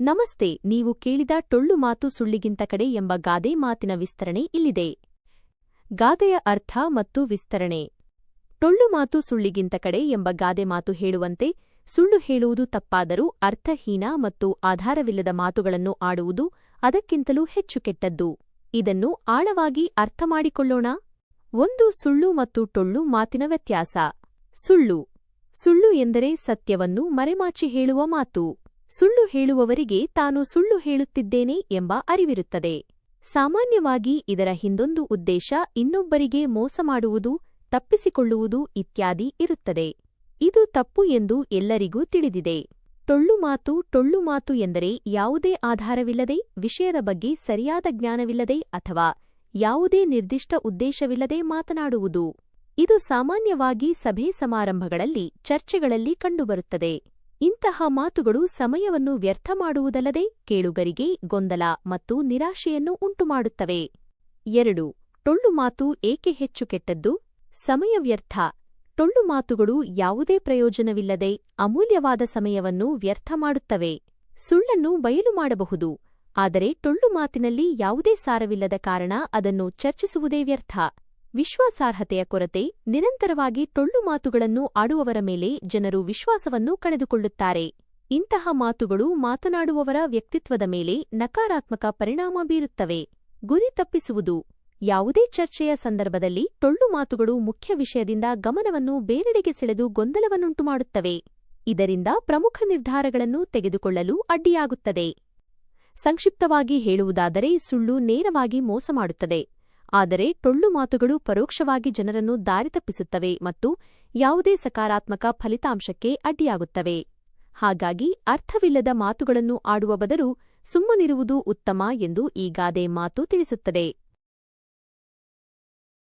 ನಮಸ್ತೆ, ನೀವು ಕೇಳಿದ ಟೊಳ್ಳು ಮಾತು ಸುಳ್ಳಿಗಿಂತ ಕಡೆ ಎಂಬ ಗಾದೆ ಮಾತಿನ ವಿಸ್ತರಣೆ ಇಲ್ಲಿದೆ. ಗಾದೆಯ ಅರ್ಥ ಮತ್ತು ವಿಸ್ತರಣೆ. ಟೊಳ್ಳು ಮಾತು ಸುಳ್ಳಿಗಿಂತ ಕಡೆ ಎಂಬ ಗಾದೆ ಮಾತು ಹೇಳುವಂತೆ, ಸುಳ್ಳು ಹೇಳುವುದು ತಪ್ಪಾದರೂ ಅರ್ಥಹೀನ ಮತ್ತು ಆಧಾರವಿಲ್ಲದ ಮಾತುಗಳನ್ನು ಆಡುವುದು ಅದಕ್ಕಿಂತಲೂ ಹೆಚ್ಚು ಕೆಟ್ಟದ್ದು. ಇದನ್ನು ಆಳವಾಗಿ ಅರ್ಥಮಾಡಿಕೊಳ್ಳೋಣ. ಒಂದು ಸುಳ್ಳು ಮತ್ತು ಟೊಳ್ಳು ಮಾತಿನ ವ್ಯತ್ಯಾಸ. ಸುಳ್ಳು. ಸುಳ್ಳು ಎಂದರೆ ಸತ್ಯವನ್ನು ಮರೆಮಾಚಿ ಹೇಳುವ ಮಾತು. ಸುಳ್ಳು ಹೇಳುವವರಿಗೆ ತಾನು ಸುಳ್ಳು ಹೇಳುತ್ತಿದ್ದೇನೆ ಎಂಬ ಅರಿವಿರುತ್ತದೆ. ಸಾಮಾನ್ಯವಾಗಿ ಇದರ ಹಿಂದೊಂದು ಉದ್ದೇಶ ಇನ್ನೊಬ್ಬರಿಗೆ ಮೋಸ ಮಾಡುವುದು, ತಪ್ಪಿಸಿಕೊಳ್ಳುವುದು ಇತ್ಯಾದಿ ಇರುತ್ತದೆ. ಇದು ತಪ್ಪು ಎಂದು ಎಲ್ಲರಿಗೂ ತಿಳಿದಿದೆ. ಟೊಳ್ಳು ಮಾತು ಟೊಳ್ಳು ಮಾತು ಎಂದರೆ ಯಾವುದೇ ಆಧಾರವಿಲ್ಲದೆ, ವಿಷಯದ ಬಗ್ಗೆ ಸರಿಯಾದ ಜ್ಞಾನವಿಲ್ಲದೆ ಅಥವಾ ಯಾವುದೇ ನಿರ್ದಿಷ್ಟ ಉದ್ದೇಶವಿಲ್ಲದೆ ಮಾತನಾಡುವುದು. ಇದು ಸಾಮಾನ್ಯವಾಗಿ ಸಭೆ ಸಮಾರಂಭಗಳಲ್ಲಿ, ಚರ್ಚೆಗಳಲ್ಲಿ ಕಂಡುಬರುತ್ತದೆ. ಇಂತಹ ಮಾತುಗಳು ಸಮಯವನ್ನು ವ್ಯರ್ಥ ಮಾಡುವುದಲ್ಲದೆ ಕೇಳುಗರಿಗೆ ಗೊಂದಲ ಮತ್ತು ನಿರಾಶೆಯನ್ನು ಉಂಟುಮಾಡುತ್ತವೆ. ಎರಡು, ಟೊಳ್ಳು ಮಾತು ಏಕೆ ಹೆಚ್ಚು ಕೆಟ್ಟದ್ದು? ಸಮಯ ವ್ಯರ್ಥ. ಟೊಳ್ಳು ಮಾತುಗಳು ಯಾವುದೇ ಪ್ರಯೋಜನವಿಲ್ಲದೆ ಅಮೂಲ್ಯವಾದ ಸಮಯವನ್ನು ವ್ಯರ್ಥ ಮಾಡುತ್ತವೆ. ಸುಳ್ಳನ್ನು ಬಯಲು ಮಾಡಬಹುದು, ಆದರೆ ಟೊಳ್ಳು ಮಾತಿನಲ್ಲಿ ಯಾವುದೇ ಸಾರವಿಲ್ಲದ ಕಾರಣ ಅದನ್ನು ಚರ್ಚಿಸುವುದೇ ವ್ಯರ್ಥ. ವಿಶ್ವಾಸಾರ್ಹತೆಯ ಕೊರತೆ, ನಿರಂತರವಾಗಿ ಟೊಳ್ಳು ಮಾತುಗಳನ್ನು ಆಡುವವರ ಮೇಲೆ ಜನರು ವಿಶ್ವಾಸವನ್ನು ಕಳೆದುಕೊಳ್ಳುತ್ತಾರೆ. ಇಂತಹ ಮಾತುಗಳು ಮಾತನಾಡುವವರ ವ್ಯಕ್ತಿತ್ವದ ಮೇಲೆ ನಕಾರಾತ್ಮಕ ಪರಿಣಾಮ ಬೀರುತ್ತವೆ. ಗುರಿ ತಪ್ಪಿಸುವುದು. ಯಾವುದೇ ಚರ್ಚೆಯ ಸಂದರ್ಭದಲ್ಲಿ ಟೊಳ್ಳು ಮಾತುಗಳು ಮುಖ್ಯ ವಿಷಯದಿಂದ ಗಮನವನ್ನು ಬೇರೆಡೆಗೆ ಸೆಳೆದು ಗೊಂದಲವನ್ನುಂಟುಮಾಡುತ್ತವೆ. ಇದರಿಂದ ಪ್ರಮುಖ ನಿರ್ಧಾರಗಳನ್ನು ತೆಗೆದುಕೊಳ್ಳಲು ಅಡ್ಡಿಯಾಗುತ್ತದೆ. ಸಂಕ್ಷಿಪ್ತವಾಗಿ ಹೇಳುವುದಾದರೆ ಸುಳ್ಳು ನೇರವಾಗಿ ಮೋಸ ಮಾಡುತ್ತದೆ. ಆದರೆ ಟೊಳ್ಳು ಮಾತುಗಳು ಪರೋಕ್ಷವಾಗಿ ಜನರನ್ನು ದಾರಿತಪ್ಪಿಸುತ್ತವೆ ಮತ್ತು ಯಾವುದೇ ಸಕಾರಾತ್ಮಕ ಫಲಿತಾಂಶಕ್ಕೆ ಅಡ್ಡಿಯಾಗುತ್ತವೆ. ಹಾಗಾಗಿ ಅರ್ಥವಿಲ್ಲದ ಮಾತುಗಳನ್ನು ಆಡುವ ಬದಲು ಸುಮ್ಮನಿರುವುದು ಉತ್ತಮ ಎಂದು ಈ ಗಾದೆ ಮಾತು ತಿಳಿಸುತ್ತದೆ.